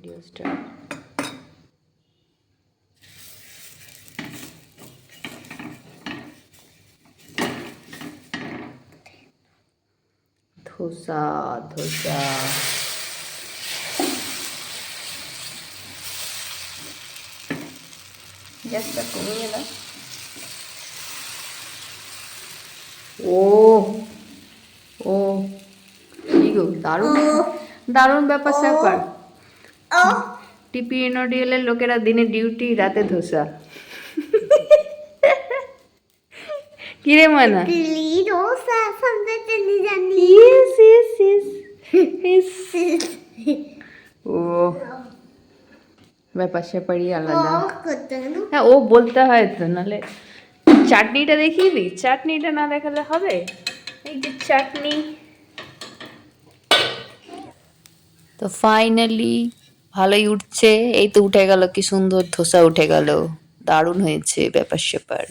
Video start dosa dosa গ্যাসটা কমিয়ে দাও ও ও কি গো দারুণ দারুণ ব্যাপার স্যাপার। টিপি এনডিএলের লোকেরা দিনে ডিউটি রাতে ধোসা। কিরে মানা? ও। ব্যাপার স্যাপারই আলাদা। হ্যাঁ ও বলতে হয় তো নাহলে চাটনিটা দেখিয়ে দিই। চাটনিটা না দেখালে হবে? এই যে চাটনি। তো ফাইনালি ভালোই উঠছে। এই তো উঠে গেল, কি সুন্দর ধোসা উঠে গেল। দারুণ হয়েছে ব্যাপার স্যাপার